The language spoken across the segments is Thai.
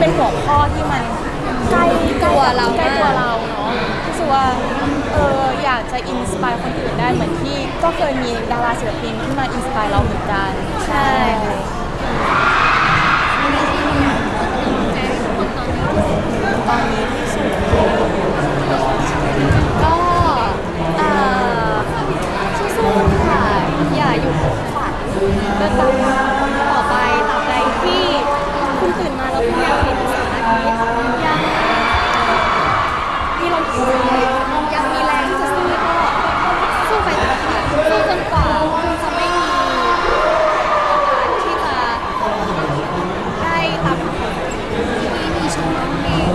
เป็นหัวข้อที่มันใกล้ตัวเราใกล้ตัวเราเนาะรู้สึกว่าเอออยากจะอินสปายคนอื่นได้เหมือนที่ก็เคยมีดาราศิลปินที่มาอินสปายเราเหมือนกันใช่ตอนนี้ ยังมีแรงที่จะสู้ก็สู้ไปเถอะค่ะสู้จนกว่าคุณจะไม่มีโอกาสที่จะได้ตามฝันที่มีชมรมเพลง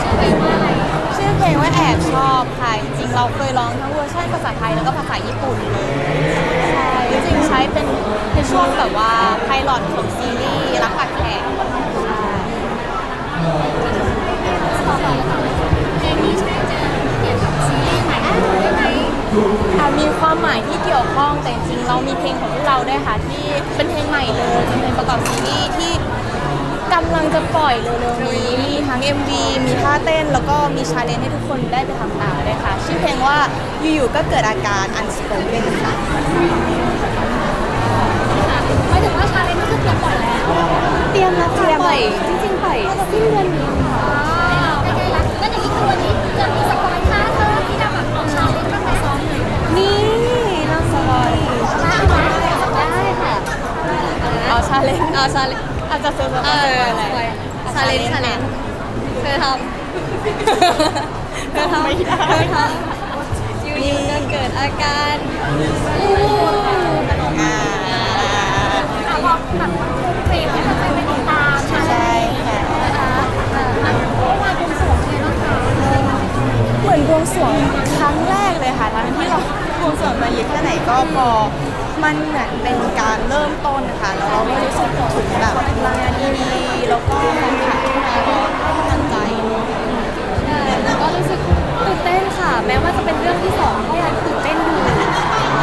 ชื่อเพลงว่าอะไรชื่อเพลงว่าแอบชอบค่ะจริงๆเราเคยร้องทั้งเวอร์ชันภาษาไทยแล้วก็ภาษาญี่ปุ่นเลยใช่จริงๆใช้เป็นเป็นช่วงแบบว่าไพลอตของซีรีส์รักปักแขกใช่ เรามีเพลงของพวกเราด้วยค่ะที่เป็นเพลงใหม่เลยเป็นเพลงประกอบซีรีส์ที่กำลังจะปล่อยเร็วๆนี้มีทั้ง MV มีท่าเต้น แล้วก็มีชาเลนจ์ให้ทุกคนได้ไปทำตามด้วยค่ะชื่อเพลงว่าอยู่ๆก็เกิดอาการ unspoken ค่ะหมายถึงว่าชาเลนจ์นี่คือเตรียมปล่อยแล้วเตรียมแล้วค่ะปล่อยจริงๆปล่อยสิ้นเดือนนี้าชาเลนจ์เอาชาเลนจ์อาจจะเซอร์ไพรเอส์ออะไรชาเลนจ์ชาเลนจ์เธอทำเธอทำไม่ได้เธอทำอยู่ๆก็เกิดอาการอู้อ่าแต่พอแบบเพลงให้มันไปติดตามใช่ค่ะเมื่อวานเป็นสวงเลยนะคะเหมือนบวงสรวงครั้งแรกเลยค่ะทั้งที่เราบวงสรวงมาเยอะแค่ไหนก็พอ มันเหมือนเป็นการเริ่มต้นนะคะแล้วเราก็รู้สึกถึงแบบพลังงานดีๆแล้วก็แฟนคลับที่มาก็ให้กำลังใจแล้วก็รู้สึกตื่นเต้นค่ะ แม้ว่าจะเป็นเรื่องที่สองก็ยังตื่นเต้นอยู่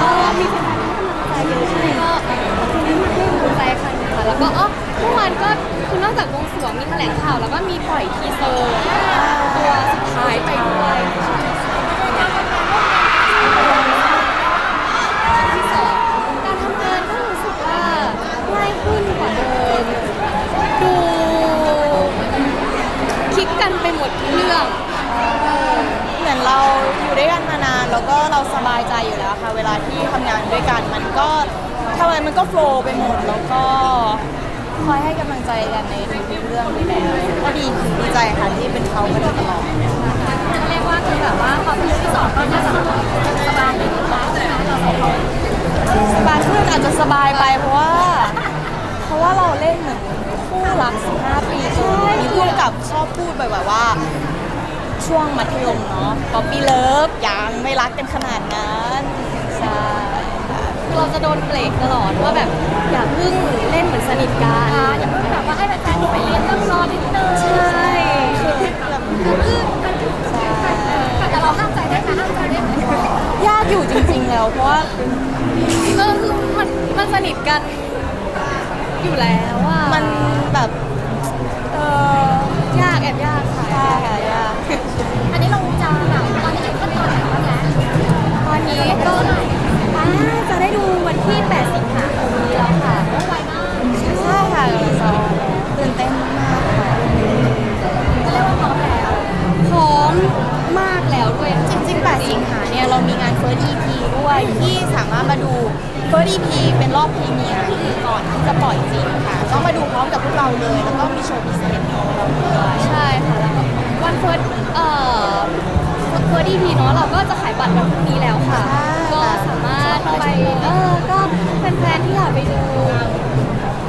ก็มีแฟนๆให้กำลังใจเยอะใช่ไหมก็ขอบคุณที่มาให้กำลังใจค่ะค่ะแล้วก็อ๋อเมื่อวานก็คือนอกจากวงสรวงมีแถลงข่าวแล้วก็มีปล่อยทีเซอร์ตัวสุดท้ายไปด้วยที่สองการทำงานก็รู้สึกว่าง่ายขึ้นกว่าเดิมดูคลิกกันไปหมดทุกเรื่อง เหมือนเราอยู่ด้วยกันมานาน แล้วก็เราสบายใจอยู่แล้วค่ะ เวลาที่ทำงานด้วยกัน มันก็ทำไมมันก็โฟล์ไปหมด แล้วก็คอยให้กำลังใจกันในทุกๆเรื่องอยู่แล้วก็ดีดีใจค่ะที่เป็นเขามาโดยตลอด เรียกว่าคือแบบว่าพอเป็นที่สองก็น่าจะสบายไปนิดแล้วใช่ไหมเราสองคนสบายขึ้นอาจจะสบายไปเพราะว่า เพราะว่าเราเล่นเหมือนคู่รัก 15 ปีใช่มีพูดกับชอบพูดบ่อยๆว่า ช่วงมัธยมเนาะป๊อปปี้เลิฟยังไม่รักกันขนาดนั้นใช่ค่ะคือเราจะโดนเบรกตลอดว่าแบบอย่าเพิ่งเล่นเหมือนสนิทกันอย่าเพิ่งแบบว่าให้แฟนๆไปเรียนต้องรอนิดนึงใช่คือแบบคือแต่เราห้ามใจได้ไหมห้ามใจได้ไหมยากอยู่จริง ๆ แล้วเพราะว่าเออคือมันมันสนิทกันอยู่แล้วอะมันแบบเออยากแอบยาก ค่ะใช่ค่ะยากอันนี้เราจะแบบตอนนี้อยู่ขั้นตอนไหนบ้างแล้วตอนนี้ก็อ่าจะได้ดูวันที่ 8 สิงหาคมนี้แล้วค่ะไวมากใช่ค่ะกำลังจะออนแล้วตื่นเต้นมากค่ะก็เรียกว่าพร้อมแล้วพร้อมมากแล้วด้วยจริงๆ 8 สิงหาเนี่ยเรามีงาน First EP ด้วยที่สามารถมาดู First EP เป็นรอบพรีเมียร์ก่อนที่จะปล่อยจริงค่ะ ก็มาดูพร้อมกับพวกเราเลย แล้วก็มีโชว์พิเศษของเราด้วยใช่ค่ะแล้วก็วันเฟิร์สเอ่อเฟิร์สดีพีเนาะเราก็จะขายบัตรวันพรุ่งนี้แล้วค่ะ ก็สามารถไปเออก็แฟนๆที่อยากไปดู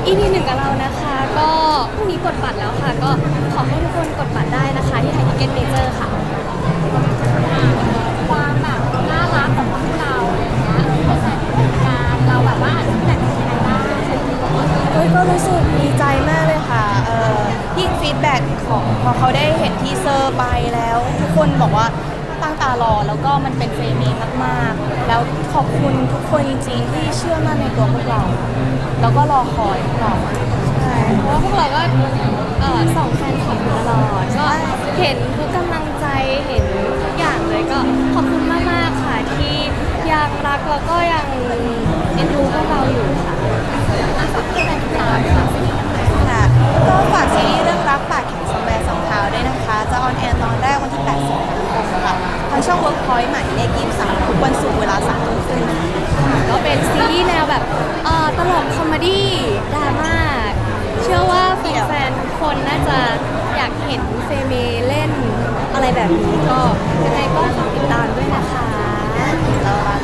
EP หนึ่งกับเรานะคะ ก็พรุ่งนี้กดบัตรแล้วค่ะ ก็ขอให้ทุกคนกดบัตรได้ ของพอเขาได้เห็นทีเซอร์ไปแล้ว ทุกคนบอกว่าตั้งตารอแล้วก็มันเป็นเฟรมเมากๆ แล้วขอบคุณทุกคนจริงๆที่เชื่อมั่นในตัวพวกเรา แล้วก็รอคอยพวกเราใช่เพราะว่าพวกเราก็เอ่อส่องแฟนคลับอยู่ตลอดก็เห็นทุกกำลังใจเห็นทุกอย่างเลยก็ขอบคุณมากๆค่ะที่ยังรักแล้วก็ยังเอ็นดูพวกเราอยู่ค่ะค่ะ เห็นเฟเมเล่นอะไรแบบนี้ก็ยังไงก็ฝากติดตามด้วยนะคะเรารัก